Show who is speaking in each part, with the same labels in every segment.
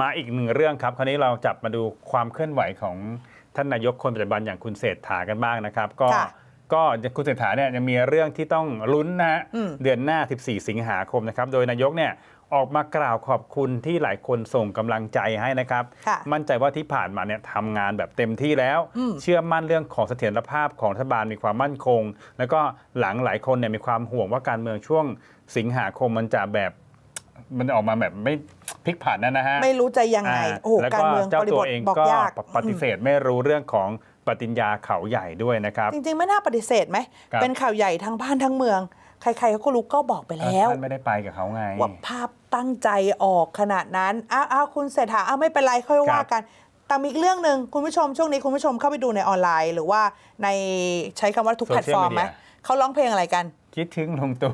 Speaker 1: มาอีกหนึ่งเรื่องครับ คราวนี้เราจับมาดูความเคลื่อนไหวของท่านนายกคนปัจจุบันอย่างคุณเศรษฐากันบ้างนะครับ ก็
Speaker 2: ค่ะ
Speaker 1: ก็คุณเศรษฐาเนี่ยยังมีเรื่องที่ต้องลุ้นนะฮะ
Speaker 2: อืม
Speaker 1: เดือนหน้า 14 สิงหาคมนะครับ โดยนายกเนี่ยออกมากล่าวขอบคุณที่หลายคนส่งกำลังใจให้นะครับ
Speaker 2: ค่ะ
Speaker 1: มั่นใจว่าที่ผ่านมาเนี่ยทำงานแบบเต็มที่แล้ว
Speaker 2: อืม
Speaker 1: เชื่อมั่นเรื่องของเสถียรภาพของรัฐบาลมีความมั่นคง แล้วก็หลังหลายคนเนี่ยมีความห่วงว่าการเมืองช่วงสิงหาคมมันจะแบบ มันออกมาแบบไม่พลิกผันนะนะฮะ
Speaker 2: ไม่รู้จะยังไง
Speaker 1: อ่า
Speaker 2: โอ้โห
Speaker 1: แล้ว
Speaker 2: การเมือง
Speaker 1: เจ้า
Speaker 2: บริ
Speaker 1: ตั
Speaker 2: บ
Speaker 1: ว
Speaker 2: ท
Speaker 1: เอง
Speaker 2: บอก
Speaker 1: ก็
Speaker 2: ยาก
Speaker 1: ปฏิเสธไม่รู้เรื่องของปฏิญญาเขาใหญ่ด้วยนะครับ
Speaker 2: จริง ๆ ไม่น่าปฏิเสธไหม
Speaker 1: ครับ
Speaker 2: เป็นข่าวใหญ่ทั้งบ้านทั้งเมือง ใครๆเขาก็รู้ก็บอกไปแล้ว
Speaker 1: ท่านไม่ได้ไปกับเขาไง
Speaker 2: ว่าภาพตั้งใจออกขนาดนั้นอ้าวอ้าวคุณเศรษฐาอ้าวไม่เป็นไรค่อยว่ากันแต่มีอีกเรื่องหนึ่งคุณผู้ชมช่วงนี้คุณผู้ชมเข้าไปดูในออนไลน์ หรือว่าในใช้คำว่าทุกแพลตฟอร์มไหม
Speaker 1: Social media
Speaker 2: เขาร้องเพลงอะไรกัน
Speaker 1: คิดถึงลุงตู่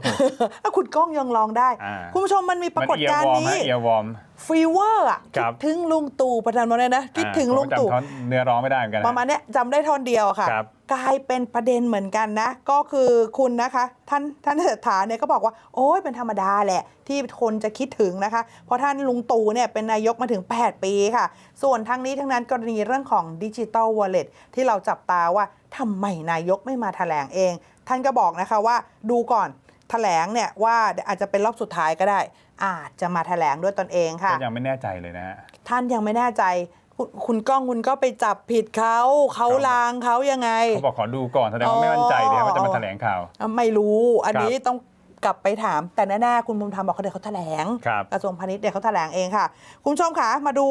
Speaker 2: อะคุณก้องยังร้องได้
Speaker 1: อ่า
Speaker 2: คุณผู้ชมมันมีปรากฏการณ์
Speaker 1: มัน
Speaker 2: นี้
Speaker 1: เอียร์วอร์มฮะเอียร์วอร์ม
Speaker 2: ฟีเวอร์อะ
Speaker 1: ค
Speaker 2: คิ
Speaker 1: รั
Speaker 2: ด
Speaker 1: บ
Speaker 2: ถึงลุงตู่ประธานมาเลยนะ คิดถึงลุงตู่
Speaker 1: ผมจำท่อนเนื้อร้องไม่ได้เหมือนกันน
Speaker 2: ประมาณเนี้ยจำได้ท่อนเดียวอะค่ะ
Speaker 1: ครับ
Speaker 2: กลายเป็นประเด็นเหมือนกันนะ ก็คือคุณนะคะ ท่านท่านเศรษฐาเนี่ยก็บอกว่า โอ้ยเป็นธรรมดาแหละ ที่คนจะคิดถึงนะคะ เพราะท่านลุงตู่เนี่ยเป็นนายกมาถึง 8 ปีค่ะ ส่วนทั้งนี้ทั้งนั้นกรณีเรื่องของดิจิ t a ลวอลเล็ตที่เราจับตาว่าทำไมนายกไม่มาแถลงเอง ท่านก็บอกนะคะว่าดูก่อนแถลงเนี่ยว่าอาจจะเป็นรอบสุดท้ายก็ได้ อาจจะมาแถลงด้วยตนเองค่ะ
Speaker 1: ก็ยังไม่แน่ใจเลยนะฮะ
Speaker 2: ท่านยังไม่แน่ใจคุณคุณก้องคุณก็ไปจับผิดเขาเขา
Speaker 1: ครับ
Speaker 2: ลางเขายังไง
Speaker 1: เขาบอกขอดูก่อนแสดงว่าไม่มั่นใจเลยว่าจะมาแถลงข่าว
Speaker 2: อะไม่รู้อันนี้
Speaker 1: ครับ
Speaker 2: ต้อง กลับไปถามแต่แน่ๆคุณภูมิธรรมบอกเขาเดี๋ยวเขาแถลง
Speaker 1: ครับ
Speaker 2: กระทรวงพาณิชย์เดี๋ยวเขาแถลงเองค่ะ คุณผู้ชมคะมาดู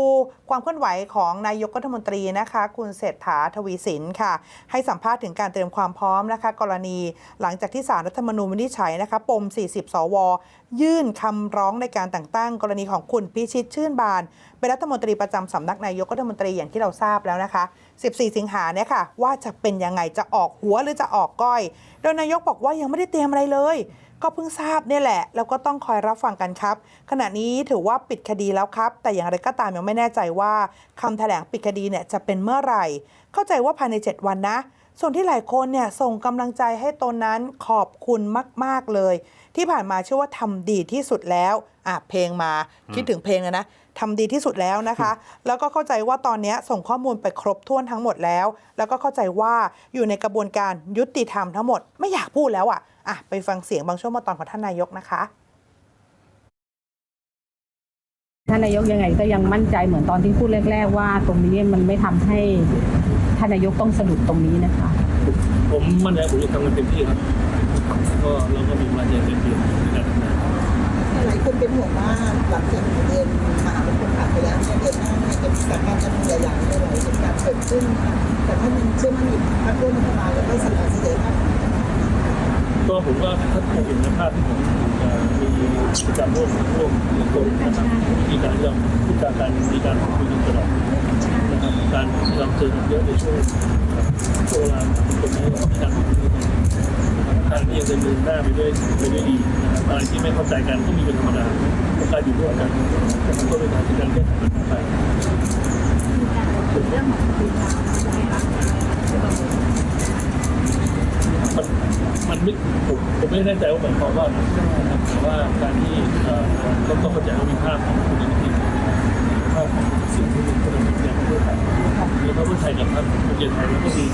Speaker 2: ความเคลื่อนไหวของนายกรัฐมนตรีนะคะ คุณเศรษฐาทวีสินค่ะ ให้สัมภาษณ์ถึงการเตรียมความพร้อมนะคะ กรณีหลังจากที่สารรัฐธรรมนูญวินิจฉัยนะคะปม 40 สว ยื่นคำร้องในการแต่งตั้ง กรณีของคุณพิชิตชื่นบาน เป็นรัฐมนตรีประจำสำนักนายกรัฐมนตรีอย่างที่เราทราบแล้วนะคะ 14 สิงหาเนี่ยค่ะ ว่าจะเป็นยังไงจะออกหัวหรือจะออกก้อย โดยนายกบอกว่ายังไม่ได้เตรียมอะไรเลย ก็เพิ่งทราบเนี่ยแหละ แล้วก็ต้องคอยรับฟังกันครับ ขณะนี้ถือว่าปิดคดีแล้วครับ แต่อย่างไรก็ตามยังไม่แน่ใจว่าคำแถลงปิดคดีเนี่ยจะเป็นเมื่อไหร่ เข้าใจว่าภายใน 7 วันนะ ส่วนที่หลายคนเนี่ยส่งกำลังใจให้ตนนั้นขอบคุณมาก ๆเลย ที่ผ่านมาเชื่อว่าทำดีที่สุดแล้วอะเพลงมาคิดถึงเพลงเลยนะทำดีที่สุดแล้วนะคะ แล้วก็เข้าใจว่าตอนนี้ส่งข้อมูลไปครบถ้วนทั้งหมดแล้ว แล้วก็เข้าใจว่าอยู่ในกระบวนการยุติธรรมทั้งหมด ไม่อยากพูดแล้วอะ อะไปฟังเสียงบางช่วงบางตอนของท่านนายกนะคะ
Speaker 3: ท่านนายกยังไงก็ยังมั่นใจเหมือนตอนที่พูดแรก ๆ ว่าตรงนี้มันไม่ทำให้ท่านนายกต้องสะดุดตรงนี้นะคะ
Speaker 4: ผมมั่นใจผมจะทำมันเต็มที่ครับก็เราก็มีมาใจเต็มที่ในการทำงาน
Speaker 5: หลายคนเป็นห่วงว่าหลังจากเดือนมหาเป็นคนผ่านไปแล้วเนี่ยเดือนหน้าเนี่ยจะมีการการเมืองใหญ่ๆในหลายเหตุการณ์เกิดขึ้นนะคะแต่ท่านยังเชื่อมั่นในพรรคร่วมรัฐบาลแล้วก็สังกัดเสถียรภาพ
Speaker 4: ก็ผมว่าถ้าคงเห็นในภาพที่ผมมีกิจกรรมร่วมร่วมกลุ่มนะครับวิธีการที่เราพูดจากันมีการคุยกันตลอดนะครับการที่เราเจอเยอะในช่วงช่วงเวลาตรงนี้ก็มีการพูดคุยกันการที่ยังจะเดินหน้าไปด้วยไปด้วยดีนะครับอะไรที่ไม่เข้าใจกันก็มีเป็นธรรมดาต้องการอยู่ร่วมกันก็เป็นการที่การแก้ไขปัญหาไปมัน มันไม่ผมผมไม่แน่ใจว่าหมายความว่าอะไรแต่ว่าการที่เอ่อต้องต้องเข้าใจว่ามีภาพของคุณอนุทินภาพของสิ่งที่มันกำลังเป็นอย่างประเทศไทยหรือพรรคเพื่อไทยกับพรรคภูมิใจไทยเราก็มี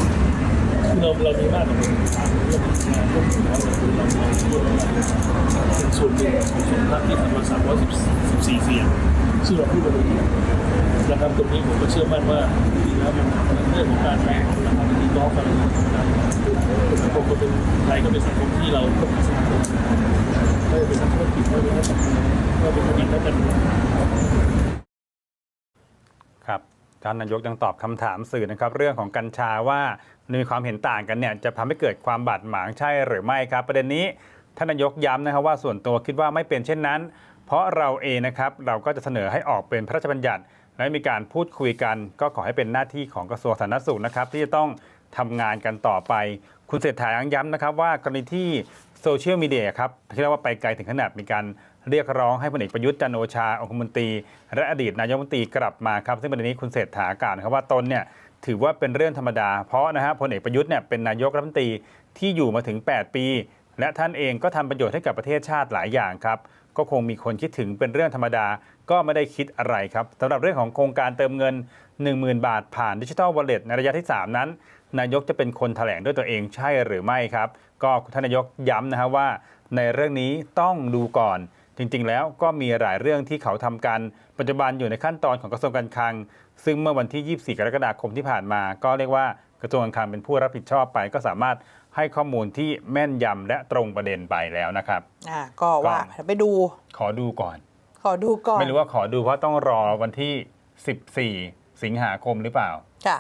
Speaker 4: คือเราเรามีมากกว่าเป็นเรื่องงานร่วมกันแล้วคือเราเราเชื่อว่าเป็นส่วนหนึ่งของส่วนพรรคที่ทำมาสามร้อยสิบสี่เสียงซึ่งเราพูดกันเลยนะครับตรงนี้ผมก็เชื่อมั่นว่าจริงแล้วมันมันเรื่องของการแบ่งนะครับ กอล์ฟอะไรต่างๆสังคมก็เป็นไทยก็เป็นสังคมที่เราต้องพัฒนาไม่เป็นนักธุรกิจไม่เป็นนังไม่ว่าเป็นธุรกิจนักการเมือง
Speaker 1: ครับท่านนายกยังตอบคำถามสื่อนะครับเรื่องของกัญชาว่ามีความเห็นต่างกันเนี่ยจะทำให้เกิดความบาดหมางใช่หรือไม่ครับ ประเด็นนี้ท่านนายกย้ำนะครับว่าส่วนตัวคิดว่าไม่เป็นเช่นนั้น เพราะเราเองนะครับเราก็จะเสนอให้ออกเป็นพระราชบัญญัติ และมีการพูดคุยกัน ก็ขอให้เป็นหน้าที่ของกระทรวงสาธารณสุขนะครับที่จะต้อง ทำงานกันต่อไป คุณเศรษฐายังย้ำนะครับว่ากรณีที่โซเชียลมีเดียครับที่เรียกว่าไปไกลถึงขนาดมีการเรียกร้องให้พลเอกประยุทธ์จันโอชาองคมนตรี และอดีตนายกรัฐมนตรีกลับมาครับซึ่งประเด็นนี้คุณเศรษฐากล่าวนะครับว่าตนเนี่ยถือว่าเป็นเรื่องธรรมดา เพราะนะฮะพลเอกประยุทธ์เนี่ยเป็นนายกรัฐมนตรีที่อยู่มาถึง 8 ปี และท่านเองก็ทำประโยชน์ให้กับประเทศชาติหลายอย่างครับ ก็คงมีคนคิดถึงเป็นเรื่องธรรมดาก็ไม่ได้คิดอะไรครับสำหรับเรื่องของโครงการเติมเงิน 10,000 บาทผ่านดิจิทัลวอลเล็ตในระยะที่ 3 นั้น นายกจะเป็นคนแถลงด้วยตัวเองใช่หรือไม่ครับ ก็ท่านนายกย้ำนะฮะว่า ในเรื่องนี้ต้องดูก่อน จริงๆ แล้วก็มีหลายเรื่องที่เขาทำกัน ปัจจุบันอยู่ในขั้นตอนของกระทรวงการคลัง ซึ่งเมื่อวันที่ 24 กรกฎาคมที่ผ่านมา ก็เรียกว่า กระทรวงการคลังเป็นผู้รับผิดชอบไป ก็สามารถให้ข้อมูลที่แม่นยำและตรงประเด็นไปแล้วนะครับ
Speaker 2: อ่าก็ว่าไปดู
Speaker 1: ขอดูก่อน
Speaker 2: ขอดูก่อน
Speaker 1: ไม่รู้ว่าขอดูเพราะต้องรอวันที่ 14 สิงหาคมหรือเปล่า
Speaker 2: ค่ะ